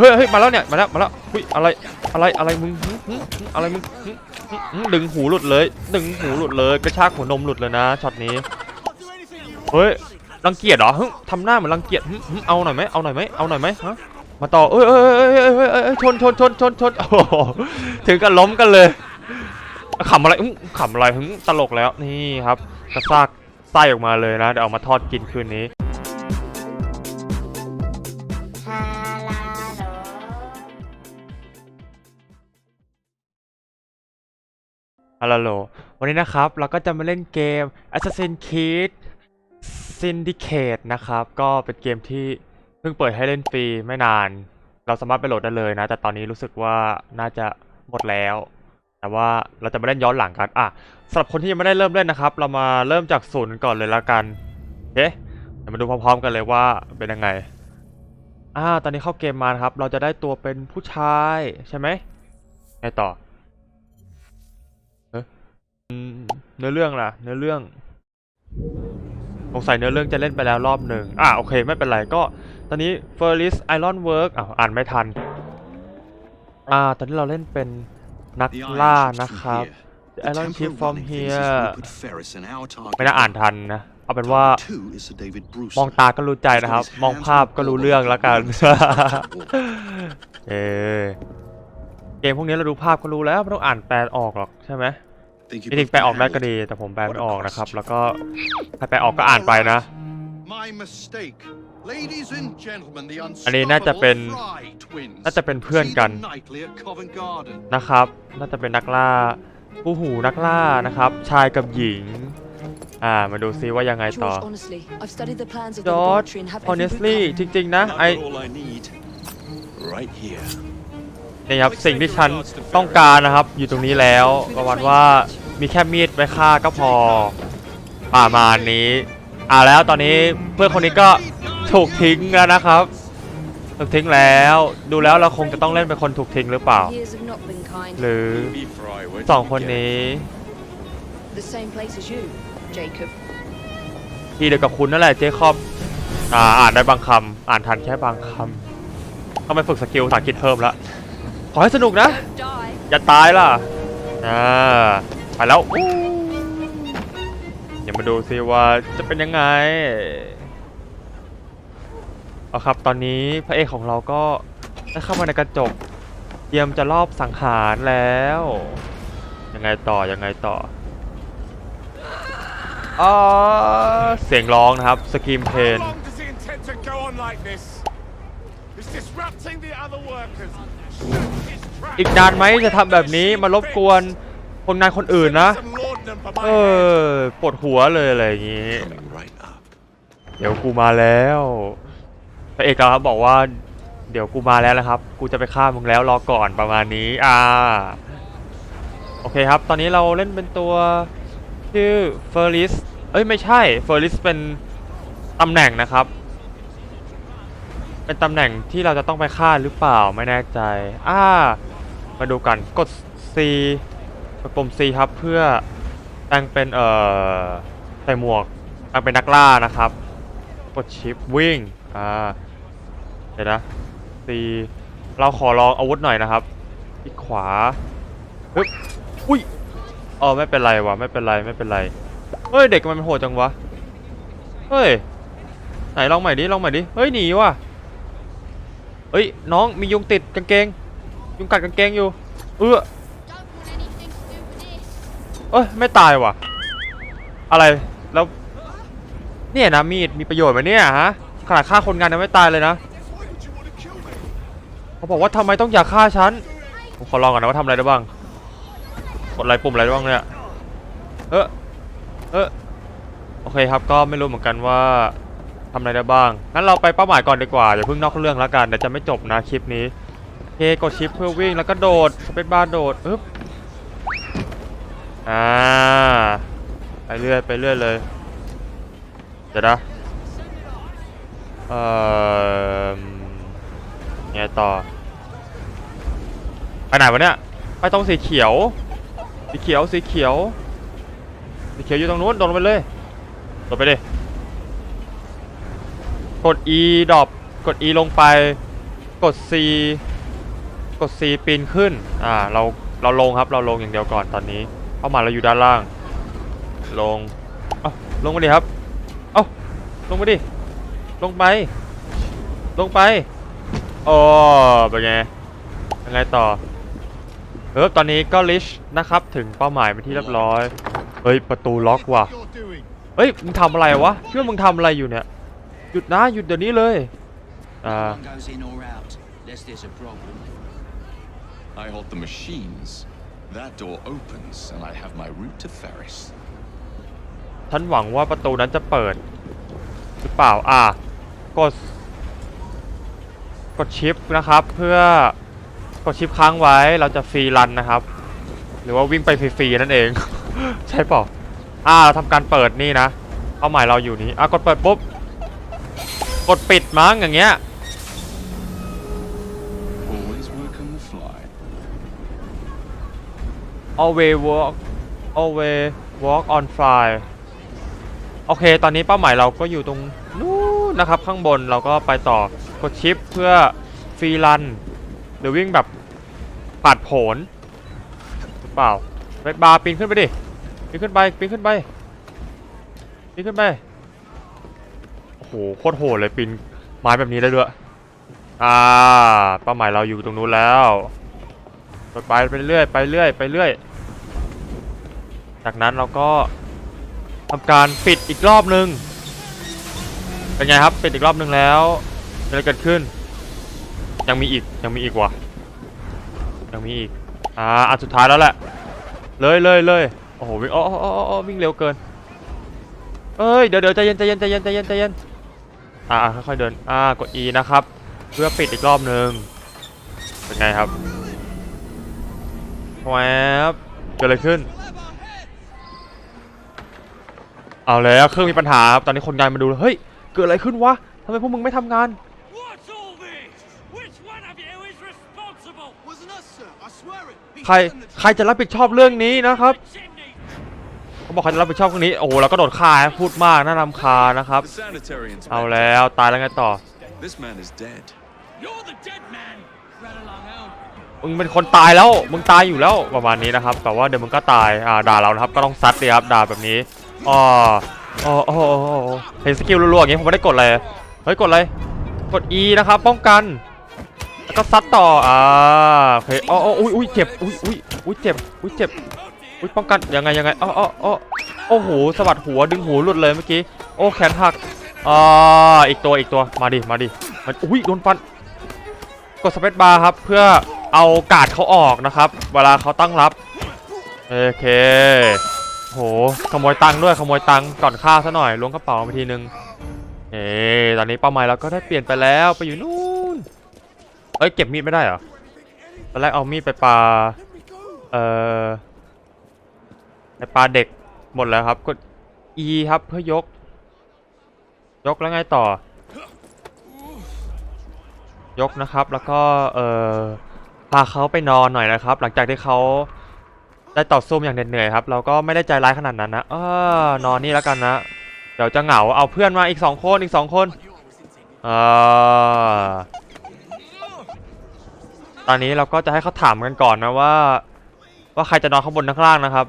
เฮ้ยเฮ้ยมาแล้วเนี่ย มาแล้ว มาแล้วอุ้ย อะไร อะไร อะไรมึงหึหึหึอะไรมึงหึหึหึดึงหูหลุดเลย ดึงหูหลุดเลย กระชากหัวนมหลุดเลยนะ ช็อตนี้ เฮ้ย รังเกียจเหรอหึทำหน้าเหมือนรังเกียจหึหึเอาหน่อยไหมเอาหน่อยไหมเอาหน่อยไหมฮะ มาต่อ เอ้ยเอ้ยเอ้ยเอ้ยเอ้ยเอ้ยเอ้ยชนชนชนชนชนโอ้โหถึงกับล้มกันเลยขำอะไรอื้อขำอะไรหึตลกแล้ว นี่ครับ กระซากไส้ออกมาเลยนะ เดี๋ยวเอามาทอดกินคืนนี้ ฮัลโหล วันนี้นะครับ เราก็จะมาเล่นเกม Assassin's Creed Syndicate นะครับ ก็เป็นเกมที่เพิ่งเปิดให้เล่นฟรีไม่นาน เราสามารถไปโหลดได้เลยนะ แต่ตอนนี้รู้สึกว่าน่าจะหมดแล้ว แต่ว่าเราจะมาเล่นย้อนหลังกัน อะสำหรับคนที่ยังไม่ได้เริ่มเล่นนะครับ เรามาเริ่มจากศูนย์ก่อนเลยละกันโอเคเดี๋ยวมาดูพร้อมๆกันเลยว่าเป็นยังไง อ่า ตอนนี้เข้าเกมมาครับ เราจะได้ตัวเป็นผู้ชายใช่ไหมไงต่อ เนื้อเรื่องล่ะ เนื้อเรื่องสงสัยเนื้อเรื่องจะเล่นไปแล้วรอบหนึ่งอะโอเค ไม่เป็นไรก็ ตอนนี้ f u r r i s Iron Work อะอ่านไม่ทัน อ่า ตอนนี้เราเล่นเป็นนัก The ล่า iron ships นะ from ครับ here. The The Iron Ship tempo from running here thinks this will put Ferris in our target ไม่น่าอ่าน range. ทันนะ เอาเป็นว่า Target two is Sir David Brewster. มองตาก็รู้ใจนะครับ มองภาพก็รู้เรื่องแล้วกันเออเกมพวกนี้เราดูภาพก็รู้แล้วไม่ต้องอ่านแปลออกหรอกใช่ไหม Think you จริง both ๆแปลออก can ได้ก็ handle ดี it? แต่ผมแปลไม่ออกนะครับ แล้วก็ถ้าแปลออกก็อ่านไปนะ My mistake. Ladies and gentlemen, the อันนี้น่าจะเป็น unstoppable Fry twins. น่าจะเป็นเพื่อนกัน See them nightly at Covent Garden. นะครับ น่าจะเป็นนักล่าผู้หูนักล่านะครับ ชายกับหญิง อ่า มาดูซิว่ายังไงต่อ George, honestly, I've studied the plans of the George laboratory and have every honestly book จริง ๆ นะ I've ไอ got all I need right here. นี่ครับสิ่งที่ฉันต้องการนะครับ อยู่ตรงนี้แล้วประมาณว่ามีแค่มีดไว้ฆ่าก็พอประมาณนี้ อ่าแล้วตอนนี้เพื่อนคนนี้ก็ถูกทิ้งแล้วนะครับ ถูกทิ้งแล้วดูแล้วเราคงจะต้องเล่นเป็นคนถูกทิ้งหรือเปล่า Years have not been kind. หรือ Me Fry, where did สอง you คน get it? นี้ The same place as you, Jacob. ที่เดียวกับคุณนั่นแหละเจคอบอ่าอ่านได้บางคำอ่านทันแค่บางคำต้องไปฝึกสกิลภาษาอังกฤษเพิ่มละข อให้สนุกนะ อย่าตายล่ะ อ่าไปแล้วอู้เดี๋ยวมาดูซิว่าจะเป็นยังไง เอาครับตอนนี้พระเอกของเราก็ได้เข้ามาในกระจก เตรียมจะรอบสังหารแล้ว ยังไงต่อ ยังไงต่ออ๋อเสียงร้องนะครับ สกรีมเพน How long does he intend to go on like this? He's disrupting the other workers. อีกนานไหมจะทำแบบนี้มารบกวนคนงานคนอื่นนะ เออปวดหัวเลยอะไรอย่างงี้ เดี๋ยวกูมาแล้วพระเอกครับบอกว่า เดี๋ยวกูมาแล้วนะครับ กูจะไปฆ่ามึงแล้วรอก่อนประมาณนี้ อ่า โอเคครับ ตอนนี้เราเล่นเป็นตัวชื่อเฟอร์ลิส เอ้ยไม่ใช่ เฟอร์ลิสเป็นตำแหน่งนะครับ เป็นตำแหน่งที่เราจะต้องไปฆ่าหรือเปล่าไม่แน่ใจ อ่า มาดูกันกด C กดปุ่ม C ครับเพื่อแปลงเป็นเอ่อใส่หมวกแปลงเป็นนักล่านะครับ กดชิปวิ่ง อ่า เดี๋ยวนะ C เราขอลองอาวุธหน่อยนะครับที่ขวาปึ๊บอุ้ยอ๋อไม่เป็นไรวะไม่เป็นไรไม่เป็นไร เฮ้ยเด็กมันโหดจังวะ เฮ้ย ไหนลองใหม่ดิลองใหม่ดิ เฮ้ยหนีว่ะ เฮ้ยน้องมียุงติดกางเกง ยุงกัดกางเกงอยู่ เออเอ้ยไม่ตายว่ะ อะไรแล้วเนี่ยนะมีดมีประโยชน์ไหมเนี่ยฮะขนาดฆ่าคนงานยังไม่ตายเลยนะเขาบอกว่าทำไมต้องอยากฆ่าฉันผมขอลองก่อนนะว่าทำอะไรได้บ้างกดอะไรปุ่มอะไรได้บ้างเนี่ยเออเออโอเคครับก็ไม่รู้เหมือนกันว่า ทำอะไรได้บ้าง งั้นเราไปเป้าหมายก่อนดีกว่าอย่าเพิ่งนอกเรื่องแล้วกันเดี๋ยวจะไม่จบนะคลิปนี้โอเคกดชิปเพื่อวิ่งแล้วก็โดดสเปซบาร์โดดอึ๊บอ่าไปเรื่อยไปเรื่อยเลยเดี๋ยวนะเอ่อไงต่อไปไหนวะเนี่ยไปตรงสีเขียว สีเขียวสีเขียวสีเขียวอยู่ตรงนู้นโดดลงไปเลยโดดไปดิ กด E ดรอปกด E ลงไป กด C กด C ปีนขึ้น อ่า เรา เราลงครับ เราลงอย่างเดียวก่อนตอนนี้ เป้าหมายเราอยู่ด้านล่าง ลง เอ้า ลงมาดิครับ เอ้า ลงมาดิ ลงไป ลงไปโอ้เป็นไง ยังไงต่อ เออตอนนี้ก็ลิชนะครับ ถึงเป้าหมายเป็นที่เรียบร้อย เฮ้ย ประตูล็อกว่ะ เฮ้ย มึงทำอะไรวะคิดว่ามึงทำอะไรอยู่เนี่ย ยุดนะหยุดเดี๋ยวนี้เลยอ่า One goes in or out, unless there's a problem. I hold the machines. That door opens, and I have my route to Ferris. ฉันหวังว่าประตูนั้นจะเปิด หรือเปล่าอะกด กดชิปนะครับ เพื่อกดชิปค้างไว้เราจะฟรีรันนะครับ หรือว่าวิ่งไปฟรีๆนั่นเอง ใช่เปล่าอ่าเราทำการเปิดนี่นะเป้าหมายเราอยู่นี้อะกดเปิดปุ๊บ กดปิดมั้งอย่างเงี้ย Always work on the fly. always walk always walk on fly โอเค ตอนนี้เป้าหมายเราก็อยู่ตรงนู้นนะครับ ข้างบนเราก็ไปต่อกดชิปเพื่อฟรีรันหรือวิ่งแบบปัดโผนหรือเปล่าเรดบาร์ปีนขึ้นไปดิปีนขึ้นไปปีนขึ้นไปปีนขึ้นไป โหโคตรโหดเลยปีนไม้แบบนี้ได้ด้วย อ่าเป้าหมายเราอยู่ตรงนู้นแล้วไปไปเรื่อยไปเรื่อยไปเรื่อย จากนั้นเราก็ทำการปิดอีกรอบนึงเป็นไงครับปิดอีกรอบนึงแล้วอะไรเกิดขึ้น ยังมีอีกยังมีอีกว่ะยังมีอีกอ่าอันสุดท้ายแล้วแหละ เลยเลยเลยโอ้โหวิ่งอ๋ออ๋ออ๋ออ๋อวิ่งเร็วเกินเอ้ยเดี๋ยวเดี๋ยวใจเย็นใจเย็นใจเย็นใจเย็นใจเย็น อ่าอ่าค่อยๆเดิน อ่ากด E นะครับ เพื่อปิดอีกรอบนึงเป็นไงครับแวบเกิดอะไรขึ้น เอาแล้วเครื่องมีปัญหาครับตอนนี้คนงานมาดูแล้วเฮ้ยเกิดอะไรขึ้นวะทำไมพวกมึงไม่ทำงาน What's all this? Which one of you is responsible? Wasn't us, sir. I swear it. ใครใครจะรับผิดชอบเรื่องนี้นะครับ Chimney! เขา บอกใครจะรับผิดชอบเรื่องนี้ โอ้โหเราก็โดดฆ่านะพูดมากน่ารำคาญนะครับ The sanitarians. เอาแล้วตายแล้วไงต่อ This man is dead. You're the dead man! Run along home. มึงเป็นคนตายแล้ว มึงตายอยู่แล้วประมาณนี้นะครับ แต่ว่าเดี๋ยวมึงก็ตาย อ่าด่าเรานะครับ ก็ต้องซัดเลยครับ ด่าแบบนี้อ๋ออ๋ออ๋ออ๋อเห็นสกิลรัวๆอย่างงี้ผมไม่ได้กดเลย เฮ้ยกดเลย กด E นะครับ ป้องกันแล้วก็ซัดต่อ อ่าโอเคอ๋ออ๋ออุ้ยอุ้ยเจ็บ อุ้ยอุ้ยอุ้ยเจ็บ อุ้ยเจ็บ อุ้ยป้องกันยังไงยังไงอ๋ออ๋ออ๋อโอ้โหสะบัดหัวดึงหัวหลุดเลยเมื่อกี้โอ้แขนหักอ่าอีกตัวอีกตัวมาดิมาดิมันอุ้ยโดนฟันกดสเปซบาร์ครับเพื่อเอากาดเขาออกนะครับ เวลาเขาตั้งรับโอเคโหขโมยตังค์ด้วยขโมยตังค์ก่อนฆ่าซะหน่อยล้วงกระเป๋าไปทีนึงเอ๊ตอนนี้เป้าหมายเราก็ได้เปลี่ยนไปแล้วไปอยู่นู่นเอ้ยเก็บมีดไม่ได้เหรอตอนแรกเอามีดไปปาเอ่อ ไปปาเด็กหมดแล้วครับกด E ครับเพื่อยก ยกแล้วไงต่อ ยกนะครับแล้วก็เอ่อพาเขาไปนอนหน่อยนะครับ หลังจากที่เขาได้ต่อสู้อย่างเหน็ดเหนื่อยครับ เราก็ไม่ได้ใจร้ายขนาดนั้นนะเออนอนนี่แล้วกันนะ เดี๋ยวจะเหงาเอาเพื่อนมาอีกสองคนอีกสองคนเออตอนนี้เราก็จะให้เขาถามกันก่อนนะว่า ว่าใครจะนอนข้างบนข้างล่างนะครับ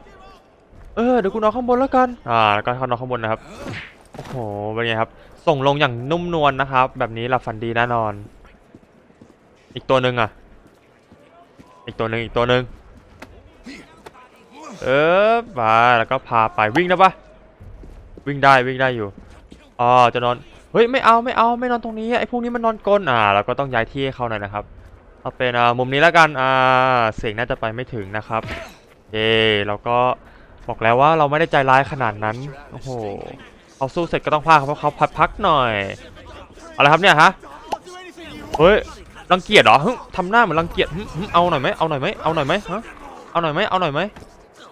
เออเดี๋ยวกูนอนข้างบนแล้วกันอ่าแล้วก็เขานอนข้างบนนะครับโอ้โหเป็นไงครับ ส่งลงอย่างนุ่มนวลนะครับ แบบนี้หลับฝันดีแน่นอน อีกตัวหนึ่งอะ อีกตัวหนึ่งอีกตัวหนึ่งเออมาแล้วก็พาไปวิ่งนะปะวิ่งได้วิ่งได้อยู่อ๋อจะนอนเฮ้ยไม่เอาไม่เอาไม่นอนตรงนี้ไอ้พวกนี้มันนอนกลนอ่าเราก็ต้องย้ายที่ให้เขาหน่อยนะครับเอาเป็นอ่ามุมนี้แล้วกันอ่าเสียงน่าจะไปไม่ถึงนะครับเย่เราก็ บอกแล้วว่าเราไม่ได้ใจร้ายขนาดนั้น โอ้โหเขาสู้เสร็จก็ต้องพาเขาเพราะเขาพักพักหน่อย อะไรครับเนี่ยฮะ เฮ้ย รังเกียจเหรอทำหน้าเหมือนรังเกียจเอาหน่อยไหมเอาหน่อยไหมเอาหน่อยไหมฮะ เอาหน่อยไหมเอาหน่อยไหม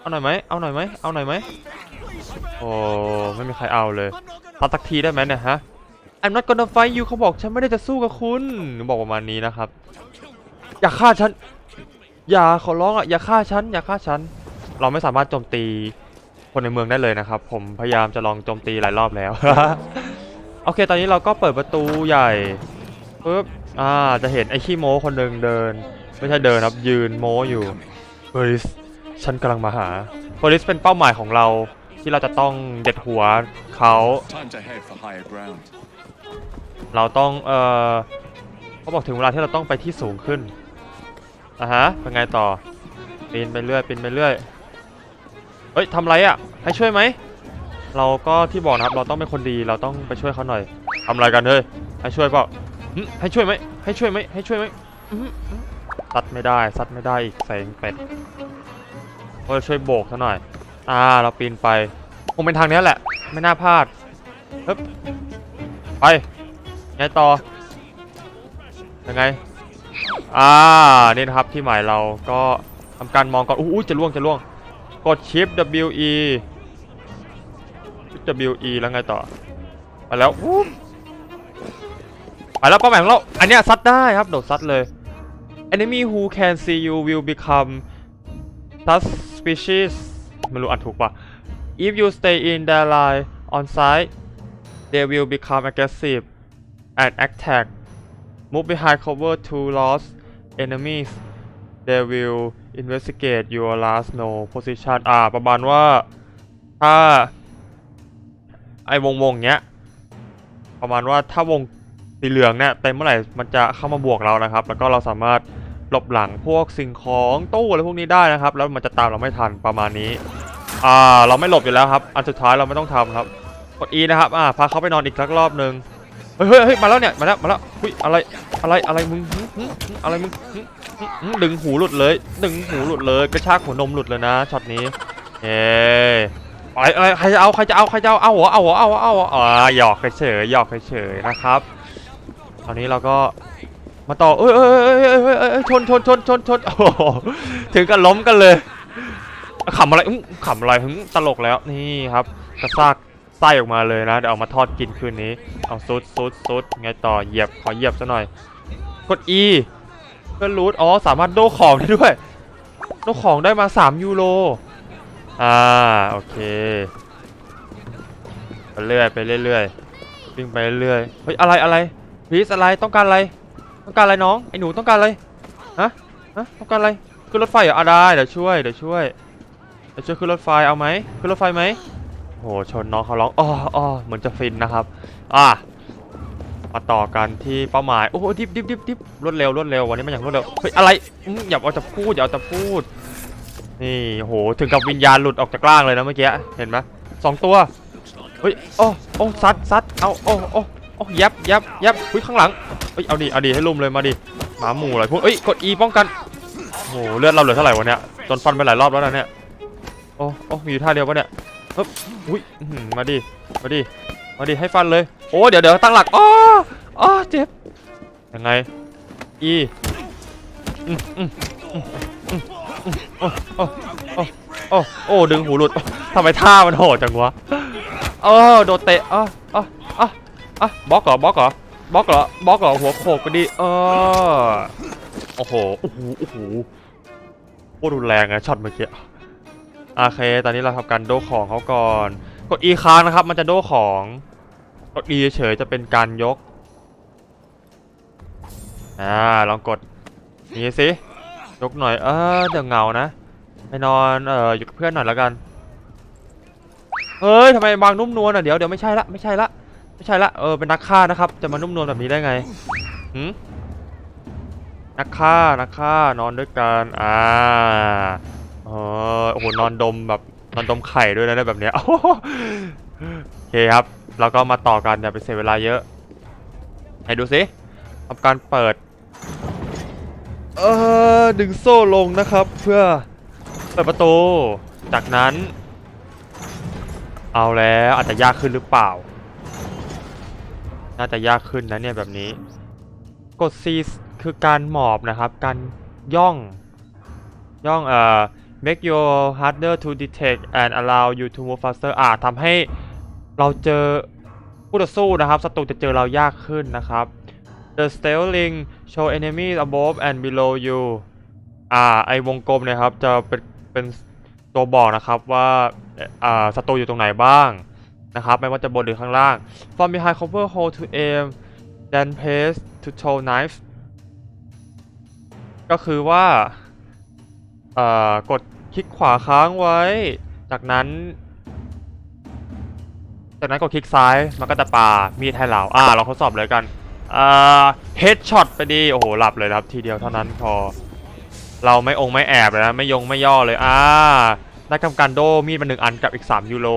เอาหน่อยไหมเอาหน่อยไหมเอาหน่อยไหมโอ้ไม่มีใครเอาเลยตัดสักทีได้ไหมเนี่ยฮะ I'm not gonna fight you เขาบอกฉันไม่ได้จะสู้กับคุณบอกประมาณนี้นะครับ อย่าฆ่าฉัน อย่าขอร้องอะอย่าฆ่าฉัน อย่าฆ่าฉัน เราไม่สามารถโจมตีคนในเมืองได้เลยนะครับ ผมพยายามจะลองโจมตีหลายรอบแล้ว โอเค ตอนนี้เราก็เปิดประตูใหญ่ปึ๊บอ่าจะเห็นไอ้ขี้โม้คนหนึ่งเดิน ไม่ใช่เดินครับยืนโม้อยู่บริสฉันกำลังมาหาเฮลิสเป็นเป้าหมายของเราที่เราจะต้องเด็ดหัวเขาเราต้องเออเขาบอกถึงเวลาที่เราต้องไปที่สูงขึ้นอะฮะเป็นไงต่อปีนไปเรื่อยปีนไปเรื่อย เฮ้ยทำไรอะ ให้ช่วยไหม เราก็ที่บอกนะครับ เราต้องเป็นคนดี เราต้องไปช่วยเขาหน่อยทำไรกันเฮ้ย ให้ช่วยเปล่าให้ช่วยไหม ให้ช่วยไหม ให้ช่วยไหมซัดไม่ได้ ซัดไม่ได้อีกแสงเป็ดก็ช่วยโบกซะหน่อย อ่า เราปีนไป คงเป็นทางนี้แหละ ไม่น่าพลาดฮึบไปไงต่อ ยังไง อ่า นี่นะครับที่หมายเราก็ทำการมองก่อนอู้จะล่วงจะล่วง กด Shift W E W E แล้วไงต่อไปแล้วอู้ไปแล้วเป้าหมายของเรา อันเนี้ยซัดได้ครับ โดดซัดเลย Enemy who can see you will become suspicious ไม่รู้อ่านถูกปะ If you stay in their line on site they will become aggressive and attack move behind cover to lost enemies they will investigate your last no position อ่า ประมาณว่า ถ้า ไอ้วงวงเนี้ย ประมาณว่าถ้าวงสีเหลืองเนี่ยเต็มเมื่อไหร่มันจะเข้ามาบวกเรานะครับ แล้วก็เราสามารถหลบหลังพวกสิ่งของตู้อะไรพวกนี้ได้นะครับ แล้วมันจะตามเราไม่ทันประมาณนี้ อ่า เราไม่หลบอยู่แล้วครับ อันสุดท้ายเราไม่ต้องทำครับ กด E นะครับ อ่า พาเขาไปนอนอีกสักรอบหนึ่ง เฮ้ยเฮ้ยเฮ้ยมาแล้วเนี่ยมาแล้วมาแล้วหุ้ยอะไรอะไรอะไรมึงอะไรมึงดึงหูหลุดเลยดึงหูหลุดเลยกระชากหัวนมหลุดเลยนะช็อตนี้เย้อะไรอะไรใครจะเอาใครจะเอาใครจะเอาเอาหัวเอาหัวเอาหัวเอาหัวอ่าหยอกเฉยหยอกเฉยนะครับตอนนี้เราก็มาต่อเอ้ยเอ้ยเอ้ยเอ้ยเอ้ยเอ้ยเอ้ยชนชนชนชนชนโอ้ถึงกับล้มกันเลยขำอะไรขำอะไรหึงตลกแล้วนี่ครับกระซาก ไส้ออกมาเลยนะเดี๋ยวเอามาทอดกินคืนนี้ เอาซุดซุดซุดไงต่อเหยียบขอเหยียบซะหน่อย กด E เพื่อรูทอ๋อสามารถโดของได้ด้วยโดของได้มา 3 ยูโรอ่าโอเคไปเรื่อยไปเรื่อยวิ่งไปเรื่อยเฮ้ยอะไรอะไรพีสอะไรต้องการอะไร ต้องการอะไรน้องไอ้หนูต้องการอะไรฮะฮะต้องการอะไรขึ้นรถไฟเหรออะได้เดี๋ยวช่วยเดี๋ยวช่วยจะช่วยขึ้นรถไฟเอาไหมขึ้นรถไฟไหม หชนน้องเขาร้องอ้ออ้อเหมือนจะฟินนะครับอะมาต่อกันที่เป้าหมายโอ้โหดิบดิบดิบดิบรวดเร็วรวดเร็ววันนี้มันอย่างรวดเร็วเฮ้ยอะไรอย่าเอาจะพูดอย่าเอาจะพูดนี่โหถึงกับวิญญาณหลุดออกจากร่างเลยนะเมื่อกี้เห็นไหมสองตัวเฮ้ยโอ้โอ้ซัดซัดเอาโอ้โอ้โอ้ยับยับยับเฮ้ยข้างหลังเฮ้ยเอาดิเอาดิให้ลุมเลยมาดิหมาหมู่อะไรพวกเอ้ยกด E ป้องกันโหเลือดเราเหลือเท่าไหร่วะเนี่ยจนฟันไปหลายรอบแล้วนะเนี่ยโอ้โอ้มีอยู่ท่าเดียวปะเนี่ย ฮึบอุ้ยมาดิ มาดิ มาดิ ให้ฟันเลย โอ้ เดี๋ยวเดี๋ยวตั้งหลักอ้ออ้อเจ็บ ยังไง อีอืมอืมอืมอืมอืมโอ้โอ้โอ้โอ้ดึงหูหลุดทำไมท่ามันโหดจังวะเออโดนเตะอ้ออ้ออ้ออบล็อกเหรอบล็อกเหรอบล็อกเหรอบล็อกเหรอหัวโขกไปดิเออโอ้โหโอ้โหโอ้โหโคตรรุนแรงอะช็อตเมื่อกี้ โอเค ตอนนี้เราทำการโดของเขาก่อน กด E ค้างนะครับ มันจะโดของ กด E เฉยจะเป็นการยก อ่า ลองกดนี่สิ ยกหน่อย เออเดี๋ยวเหงานะ ไปนอน เอ่อ อยู่กับเพื่อนหน่อยแล้วกัน เฮ้ยทำไมบางนุ่มนวลอะ เดี๋ยวเดี๋ยวไม่ใช่ละ ไม่ใช่ละ ไม่ใช่ละ เออ เป็นนักฆ่านะครับ จะมานุ่มนวลแบบนี้ได้ไงหืมนักฆ่า นักฆ่า นอนด้วยกัน อ่า เออโอ้โหนอนดมแบบนอนดมไข่ด้วยนะแบบเนี้ยโอ้โหโอเคครับเราก็มาต่อกันอย่าไปเสียเวลาเยอะ ให้ดูสิทำการเปิด เออดึงโซ่ลงนะครับ เพื่อเปิดประตูจากนั้น เอาแล้วอาจจะยากขึ้นหรือเปล่า น่าจะยากขึ้นนะเนี่ยแบบนี้ กด C คือการหมอบนะครับ การย่องย่องเอ่อ make your harder to detect and allow you to move faster อ่าทำให้เราเจอผู้ต่อสู้นะครับศัตรูจะเจอเรายากขึ้นนะครับ the stealing show enemies above and below you อ่าไอวงกลมเนะครับจะเป็นเป็นตัวบอกนะครับว่าอ่าศัตรูอยู่ตรงไหนบ้างนะครับไม่ว่าจะบนหรือข้างล่าง from behind cover hold to aim then press to throw knife ก็คือว่าเอ่อกด คลิกขวาค้างไว้ จากนั้น จากนั้นกดคลิกซ้าย มันก็จะปา มีดให้เราอ่า เราทดสอบเลยกันอ่าเฮดช็อตไปดี โอ้โห หลับเลยครับ ทีเดียวเท่านั้นพอ เราไม่องไม่แอบเลยนะ ไม่ยงไม่ย่อเลย อ่า ได้กำการโด มีดมาหนึ่งอันกับอีก 3 ยูโร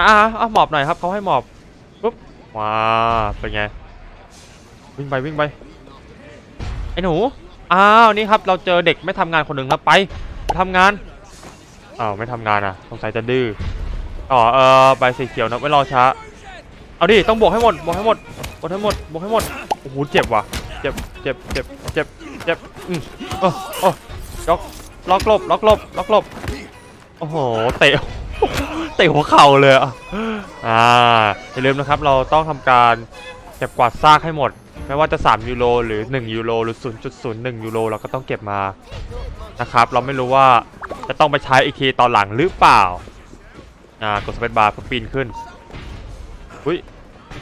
อ่าเอาหมอบหน่อยครับ เขาให้หมอบ ปุ๊บ ว้า เป็นไง วิ่งไปวิ่งไป ไอ้หนู อ้าว นี่ครับ เราเจอเด็กไม่ทำงานคนหนึ่งครับ ไปไปทำงาน อ้าวไม่ทำงานอะสงสัยจะดื้อต่อเออใบสีเขียวนะไม่รอช้า เอาดิต้องบวกให้หมดบวกให้หมดบวกให้หมดบวกให้หมดโอ้โหเจ็บว่ะเจ็บเจ็บเจ็บเจ็บเจ็บอืมโอ้โอ้ล็อกล็อกลบล็อกลบล็อกลบโอ้โหเตะเตะหัวเข่าเลยอะอ่าอย่าลืมนะครับ เราต้องทำการเก็บกวาดซากให้หมด ไม่ว่าจะ 3 ยูโรหรือ 1 ยูโรหรือ 0.01 ยูโรเราก็ต้องเก็บมานะครับ เราไม่รู้ว่าจะต้องไปใช้อีกทีตอนหลังหรือเปล่า อ่ากดสเปซบาร์เพื่อปีนขึ้นอุ้ย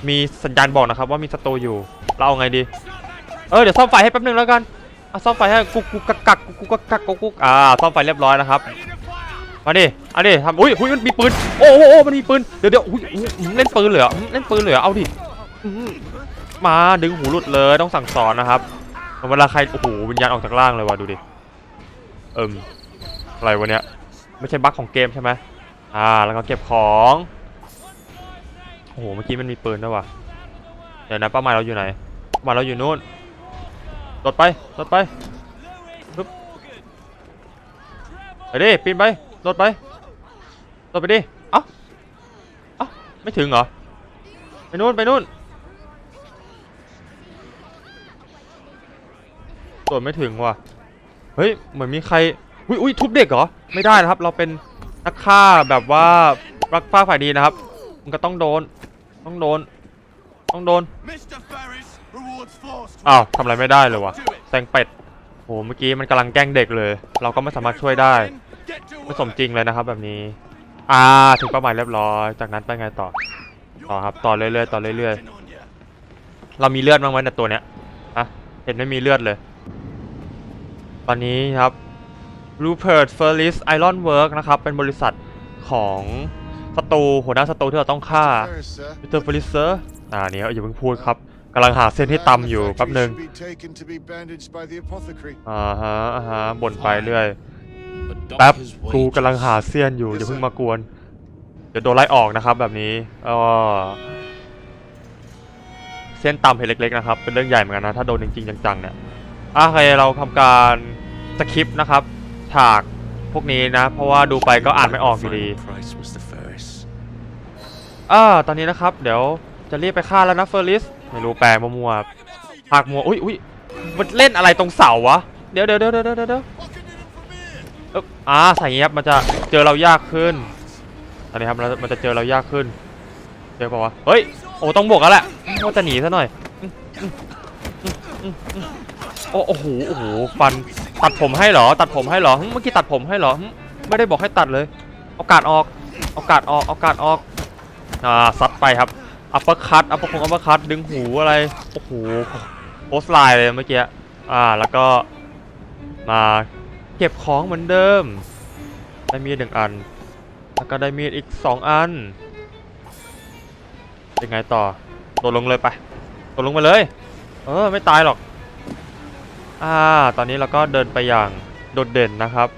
มีสัญญาณบอกนะครับว่ามีศัตรูอยู่ เราเอาไงดี เออเดี๋ยวซ่อมไฟให้แป๊บนึงแล้วกันอะซ่อมไฟให้กุกกุกกักกักกุกกักกักกุกกุกอ่าซ่อมไฟเรียบร้อยนะครับมาดิเอาดิทำอุ้ยอุ้ยมันมีปืน โอ้โหโอ้มันมีปืน เดี๋ยวเดี๋ยวอุ้ยเล่นปืนเหรอเล่นปืนเหรอเอาดิ มาดึงหูหลุดเลยต้องสั่งสอนนะครับเวลาใครโอ้โหวิญญาณออกจากร่างเลยว่ะดูดิเอิมอะไรวะเนี่ยไม่ใช่บั๊กของเกมใช่ไหมอ่าแล้วก็เก็บของโอ้โหเมื่อกี้มันมีปืนด้วยว่ะเดี๋ยวนะเป้าหมายเราอยู่ไหนเป้าหมายเราอยู่นู่นรถไปรถไปปึ๊บไปดิปีนไปรถไปรถไปดิเอ้าเอ้าไม่ถึงเหรอไปนู่นไปนู่น ตรวจไม่ถึงว่ะ เฮ้ย เหมือนมีใคร อุ้ยอุ้ยทุบเด็กเหรอ ไม่ได้นะครับ เราเป็นนักฆ่าแบบว่ารักฟ้าฝ่ายดีนะครับ มันก็ต้องโดน ต้องโดน ต้องโดน Mr. Ferris rewards force. อ้าวทำอะไรไม่ได้เลยวะแซงเป็ดโห เมื่อกี้มันกำลังแกล้งเด็กเลย เราก็ไม่สามารถช่วยได้ Get to ไม่ work. สมจริงเลยนะครับ แบบนี้ อ่า ถึงเป้าหมายเรียบร้อย จากนั้นไปไงต่อ ต่อครับ ต่อเรื่อยๆ ต่อเรื่อยๆ เรามีเลือดบ้างไหมในตัวเนี้ยอะเห็นไม่มีเลือดเลย ตอนนี้ครับ Rupert Ferris Iron Work นะครับ เป็นบริษัทของศัตรูหัวหน้าศัตรูที่เราต้องฆ่า Ferris, sir. มิสเตอร์เฟลิเซอร์อ่านี่อย่าเพิ่งพูดครับกำลังหาเส้นที่ตำอยู่แป๊บหนึ่ง Should be taken to be bandaged by the apothecary. อ่าฮะอ่าฮะบ่นไปเรื่อย But แป๊บ doctors กู wait. กำลังหาเสี้ยนอยู่อย่าเพิ่งมากวนเดี๋ยวโดนไล่ออกนะครับแบบนี้อ๋อเส้นตำเห็นเล็กๆนะครับ เป็นเรื่องใหญ่เหมือนกันนะ ถ้าโดนจริงๆจังๆเนี่ยอะโอเคเราทำการ สคริปต์นะครับ ฉากพวกนี้นะ เพราะว่าดูไปก็อ่านไม่ออกอยู่ดี Price, Mr. Ferris. อ่าตอนนี้นะครับ เดี๋ยวจะรีบไปฆ่าแล้วนะเฟอร์ลิส ไม่รู้แปลมัวๆภาคมัว อุ้ยอุ้ยมันเล่นอะไรตรงเสาวะ เดี๋ยวเดี๋ยวเดี๋ยวเดี๋ยวเดี๋ยวเดี๋ยวเอ๊บอ่าใส่อย่างงี้ครับมันจะเจอเรายากขึ้น ตอนนี้ครับมันมันจะเจอเรายากขึ้นเจอเปล่าวะเฮ้ย โอ้ต้องบวกแล้วแหละว่าจะหนีซะหน่อยอืมอืมอืมอืมอืมโอ้โอ้โห โอ้โห ฟัน ตัดผมให้เหรอ ตัดผมให้เหรอเมื่อกี้ตัดผมให้เหรอไม่ได้บอกให้ตัดเลยเอากาดออกเอากาดออกเอากาดออกอ่าซัดไปครับอัปเปอร์คัตอัปเปอร์คงอัปเปอร์คัตดึงหูอะไรโอ้โหโพสไลน์เลยเมื่อกี้อ่าแล้วก็มาเก็บของเหมือนเดิมได้มีดหนึ่งอัน แล้วก็ได้มีดอีกสองอันเป็นไงต่อโดดลงเลยไปโดดลงไปเลย เออไม่ตายหรอก อ่า ตอนนี้เราก็เดินไปอย่างโดดเด่นนะครับ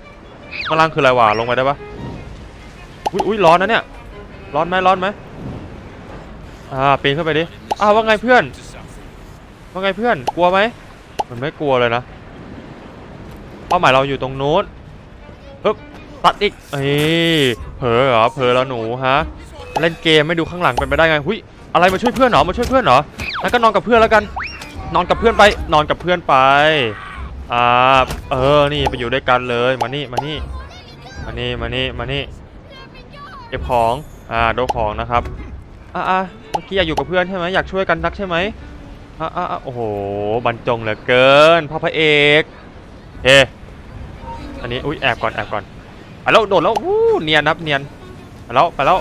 ข้างล่างคืออะไรวะ ลงไปได้ปะอุ้ยอุ้ยร้อนนะเนี่ย ร้อนไหมร้อนไหมอ่า ปีนขึ้นไปดิ อ้าวว่าไงเพื่อน ว่าไงเพื่อน กลัวไหม มันไม่กลัวเลยนะ เป้าหมายเราอยู่ตรงนู้นปึ๊บ ตัดอีกเอ้ยเผลอเหรอ เผลอแล้วหนูฮะ เล่นเกมไม่ดูข้างหลังเป็นไปได้ไง หุยอะไรมาช่วยเพื่อนเหรอ มาช่วยเพื่อนเหรองั้นก็นอนกับเพื่อนแล้วกัน นอนกับเพื่อนไป นอนกับเพื่อนไป อ่า เออ นี่ไปอยู่ด้วยกันเลย มานี่ มานี่ มานี่ มานี่ มานี่ เก็บของ อ่า โดนของนะครับอ่าอ่าเมื่อกี้อยากอยู่กับเพื่อนใช่ไหมอยากช่วยกันนักใช่ไหมอ่าอ่าโอ้โห บรรจงเหลือเกินพ่อพระเอกเฮ้อันนี้ อุ้ยแอบก่อน แอบก่อนไปแล้วโดดแล้ววู้เนียนครับ เนียนไปแล้ว ไปแล้ว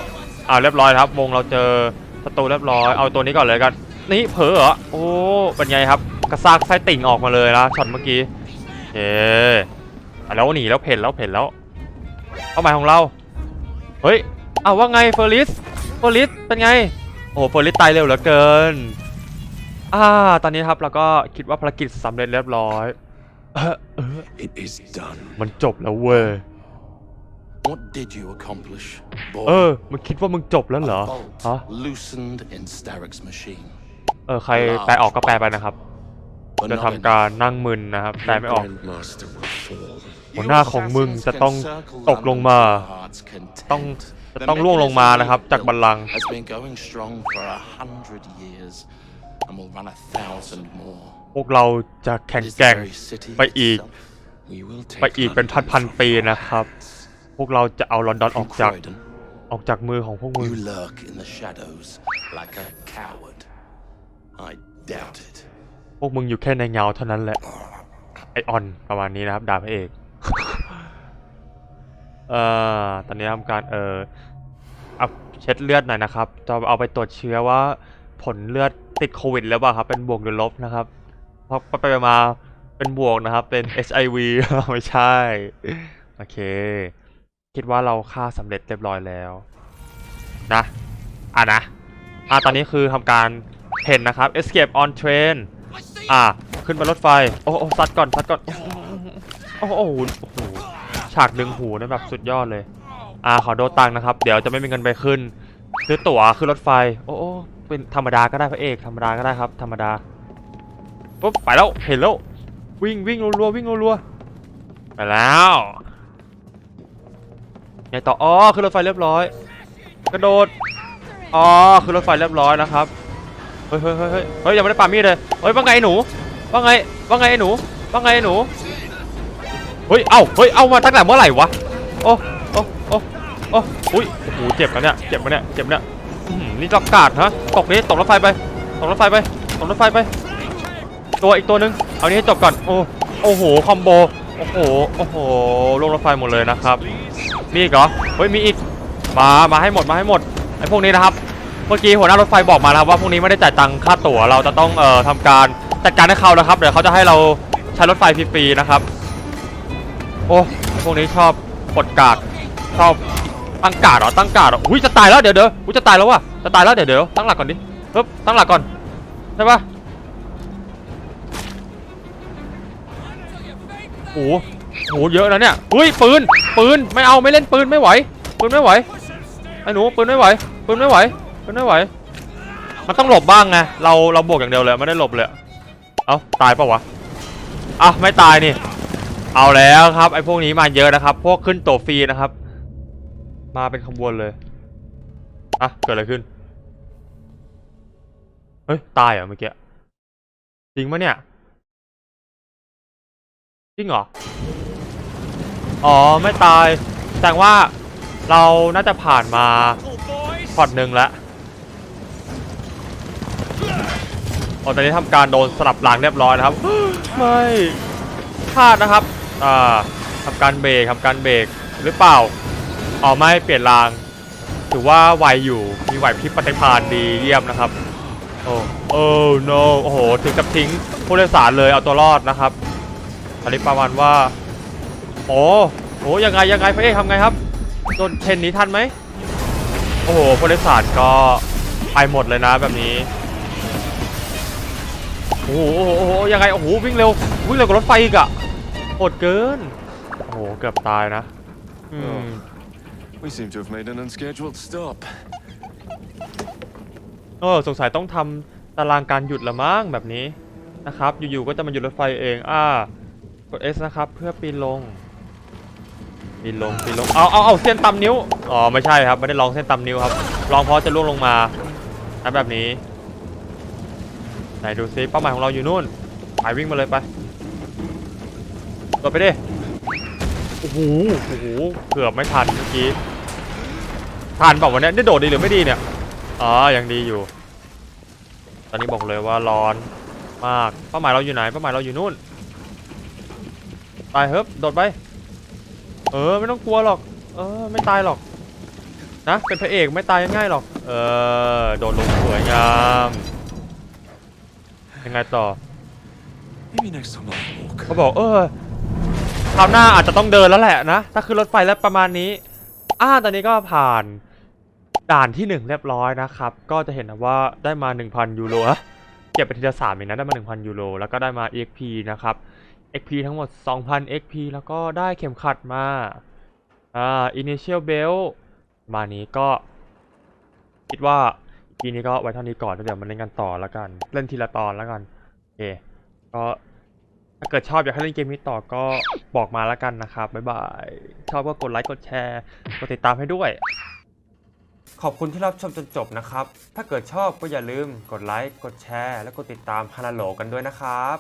อ่าเรียบร้อยครับ วงเราเจอศัตรูเรียบร้อย เอาตัวนี้ก่อนเลยกัน นี่เผลอเหรอ โอ้เป็นไงครับ กระซากไส้ติ่งออกมาเลยนะช็อตเมื่อกี้เคอะแล้วหนีแล้วเพ่นแล้วเพ่นแล้วเป้าหมายของเรา เฮ้ยอ้าวว่าไงเฟอร์ลิส เฟอร์ลิสเป็นไง โอ้โหเฟอร์ลิสตายเร็วเหลือเกิน อ่า ตอนนี้ครับเราก็คิดว่าภารกิจสำเร็จเรียบร้อยเออเออ It is done. มันจบแล้วเว้ย What did you accomplish, เอ boy? อมึงคิดว่ามึงจบแล้วเหรอ A bolt ฮะ loosened in Starrick's machine. เออใครแปลออกก็แปลไปนะครับ But จะ not ทำการนั่งมึนนะครับแปล enough. ไม่ออก Grandmaster will fall. หัวหน้าของมึงจะต้องตกลงมาต้องจะต้องล่วงลงมานะครับ จากบัลลังก์ Has been going strong for a hundred years and will run a thousand more. พวกเราจะแข่ง It is the แกร่ง very city ไปอีก itself. We will take ไปอีกเป็นพันพัน London ๆปีนะครับ พวกเราจะเอาลอนดอนออกจาก Croydon, ออกจากมือของพวกมึง I doubt it. พวกมึงอยู่แค่ในเงาเท่านั้นแหละ ไอออนประมาณนี้นะครับดาพระเอก เอ่อ ตอนนี้ทำการเอ่อเอาเช็ดเลือดหน่อยนะครับ จะเอาไปตรวจเชื้อว่าผลเลือดติดโควิดหรือเปล่าครับ เป็นบวกหรือลบนะครับเพราะไปไปมาเป็นบวกนะครับ เป็น HIV ไม่ใช่ โอเค คิดว่าเราฆ่าสำเร็จเรียบร้อยแล้ว นะ อะนะ อะตอนนี้คือทำการ เห็นนะครับ escape on train อะขึ้นไปรถไฟ โอ้โอ้ซัดก่อนซัดก่อน โอ้โหโอ้โหฉากดึงหูนี่แบบสุดยอดเลย อ่า ขอโดตังนะครับ เดี๋ยวจะไม่มีเงินไปขึ้น ซื้อตั๋วขึ้นรถไฟ โอ้โอ้เป็นธรรมดาก็ได้พระเอก ธรรมดาก็ได้ครับ ธรรมดา ปุ๊บ ไปแล้ว เห็นแล้ว วิ่งวิ่งรัวๆวิ่งรัวๆไปแล้วไงต่อ อ๋อ ขึ้นรถไฟเรียบร้อย กระโดด อ๋อ ขึ้นรถไฟเรียบร้อยนะครับ ฮ้ยเฮ้ยเฮ้ยเฮ้ยยังไม่ได้ปามีดเลยเฮ้ยว่าไงหนูว่าไงว่าไงหนูว่าไงหนูเฮ้ยเอ้าเฮ้ยเอ้ามาตั้งแต่เมื่อไหร่วะโอ้โอ้โอ้โอ้อุ้ยโอ้โหเจ็บนะเนี่ยเจ็บนะเนี่ยเจ็บนะเนี่ยนี่ล็อกกาดฮะตกนี้ตกรถไฟไปตกรถไฟไปตกรถไฟไป ตัวอีกตัวนึงเอานี้ให้จบก่อนโอ้โอ้โหคอมโบโอ้โหโอ้โหลงรถไฟหมดเลยนะครับมีอีกเหรอเฮ้ยมีอีกมามาให้หมดมาให้หมดไอ้พวกนี้นะครับ เมื่อกี้หัวหน้ารถไฟบอกมานะครับว่าพวกนี้ไม่ได้จ่ายตังค่าตั๋วเราจะต้องเอ่อทำการจัดการให้เขานะครับ เดี๋ยวเขาจะให้เราใช้รถไฟฟรีๆนะครับ โอ้พวกนี้ชอบกดกาดชอบตั้งกาดเหรอตั้งกาดเหรออุ้ยจะตายแล้วเดี๋ยวเดี๋ยวอุ้ยจะตายแล้วว่ะจะตายแล้วเดี๋ยวเดี๋ยวตั้งหลักก่อนดิปึ๊บตั้งหลักก่อนใช่ปะโอ้โหโอ้โหเยอะนะเนี่ยอุ้ยปืนปืนไม่เอาไม่เล่นปืนไม่ไหวปืนไม่ไหวไอ้หนูปืนไม่ไหวปืนไม่ไหว ปืนไม่ไหว มันต้องหลบบ้างไง เราเราบวกอย่างเดียวเลยไม่ได้หลบเลย เอ้าตายปะวะอะไม่ตายนี่ เอาแล้วครับไอ้พวกนี้มาเยอะนะครับ พวกขึ้นตัวฟรีนะครับ มาเป็นขบวนเลย อะเกิดอะไรขึ้น เฮ้ยตายเหรอเมื่อกี้ จริงปะเนี่ย จริงเหรอ อ๋อไม่ตายแสดงว่าเราน่าจะผ่านมาพอร์ตหนึ่งแล้ว อตอนนี้ทำการโดนสลับหลังเรียบร้อยนะครับ ไม่พลาดนะครับอ่าทำการเบรกทำการเบรกหรือเปล่าอ๋อไม่เปลี่ยนราง ถือว่าไวอยู่มีไหวพริบปฏิภาณดีเยี่ยมนะครับ โอ้โอ้ no โอ้โหถึงกับทิ้งผู้โดยสารเลยเอาตัวรอดนะครับอันนี้ประมาณว่า โอ้โหยังไงยังไงพระเอกทำไงครับโดนเทนหนี้ทันไหมโอ้โหผู้โดยสารก็ไปหมดเลยนะแบบนี้ อ้โหโอ้โหโอ้โหยังไง โอ้โห วิ่งเร็ว วิ่งเร็วกว่ารถไฟอีกอะโหดเกิน โอ้โห เกือบตายนะ อืม We seem to have made an unscheduled stop. เออสงสัยต้องทำตารางการหยุดละมั้งแบบนี้นะครับ อยู่ๆ ก็จะมาหยุดรถไฟเอง อ่า กด S นะครับ เพื่อปีนลง ปีนลง ปีนลง เอาเอาเอาเส้นตำนิ้ว อ๋อ ไม่ใช่ครับ ไม่ได้ลองเส้นตำนิ้วครับ ลองเพราะจะล่วงลงมานะแบบนี้ ไหนดูซิเป้าหมายของเราอยู่นู่นไปวิ่งมาเลยไปกดไปดิโอ้โหโอ้โหเกือบไม่ทันเมื่อกี้ทันเปล่าวันนี้ได้โดดดีหรือไม่ดีเนี่ยอ๋อยังดีอยู่ ตอนนี้บอกเลยว่าร้อนมากเป้าหมายเราอยู่ไหนเป้าหมายเราอยู่นู่นไปเฮ้ยโดดไปเออไม่ต้องกลัวหรอก เออไม่ตายหรอกนะเป็นพระเอกไม่ตายง่ายหรอก เออโดดลงสวยงาม ยังไงต่อ Maybe next time I'll walk. เขาบอกเออคราวหน้าอาจจะต้องเดินแล้วแหละนะ ถ้าขึ้นรถไฟแล้วประมาณนี้ อ่าตอนนี้ก็ผ่านด่านที่1เรียบร้อยนะครับ ก็จะเห็นนะว่าได้มา 1,000 ยูโรอะเก็บไปทีละสามเองนะได้มา 1,000 ยูโร แล้วก็ได้มา XP นะครับ XP ทั้งหมด 2,000 XP แล้วก็ได้เข็มขัดมา อ่า Initial Belt มานี้ก็คิดว่า ปีนี้ก็ไว้เท่านี้ก่อนแล้วเดี๋ยวมาเล่นกันต่อแล้วกัน เล่นทีละตอนแล้วกันโอเคก็ถ้าเกิดชอบอยากให้เล่นเกมนี้ต่อก็บอกมาแล้วกันนะครับบ๊ายบายชอบก็กดไลค์กดแชร์กดติดตามให้ด้วย ขอบคุณที่รับชมจนจบนะครับ ถ้าเกิดชอบก็อย่าลืมกดไลค์กดแชร์ และกดติดตามฮานาโหลกันด้วยนะครับ